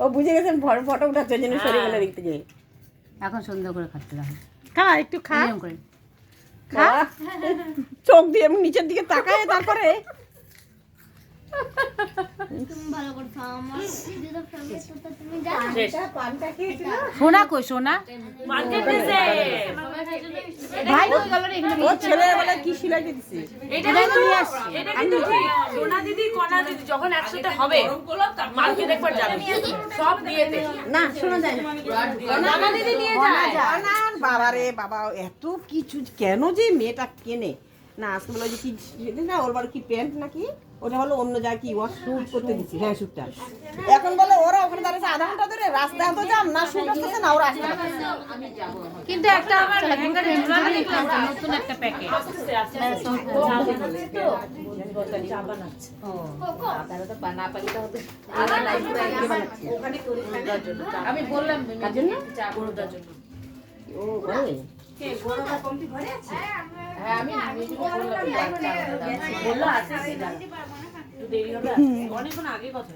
ও বুঝে গেছেন photo photo উঠাচ্ছে জন্য জন্য শরীরগুলো দেখতে যাই। এখন সন্ধ্যা করে খাচ্ছে দেখো। খা একটু খা। করে। খা। চোখ দিয়ে নিচের দিকে তাকায় তারপরে। তুমি ভালো করে খাও আমার দিদির ফেভারিট তো তুমি জানো। পানটা খেয়েছিল সোনা কই সোনা? ভাই হয়ে গেল রে ও ছেলেবেলা কি সিলাইতে দিছে? এটা কিন্তু এটা কিন্তু সোনা দিদি কণা দিদি যখন একসাথে হবে মার্কেট একবার যাবে। সব দিয়েতে না শোনা যায় না। কণা দিদি নিয়ে যায়। না। বাবা রে বাবা এত কিছু কেন যে মেয়েটা কেনে? না আজকে বলে যে কি না ওর কি প্যান্ট নাকি? ওটা হলো অন্য জায়গায় কি ওয়াশ শুট করতে দিচ্ছি হ্যাঁ শুটটা এখন বলে ওরা ওখানে দাঁড়িয়েছে আধা ঘণ্টা ধরে রাস্তায় তো যাম না শুট আসতেছে না ওরা আসতে কিন্তু একটা আমার লেহেঙ্গা রেগুলার দেখলাম নতুন একটা প্যাকেট আমি বললাম কার জন্য ও ঘরে হ্যাঁ আমি বলল আছে একটু দেরি হবে অনেকক্ষণ আগে কথা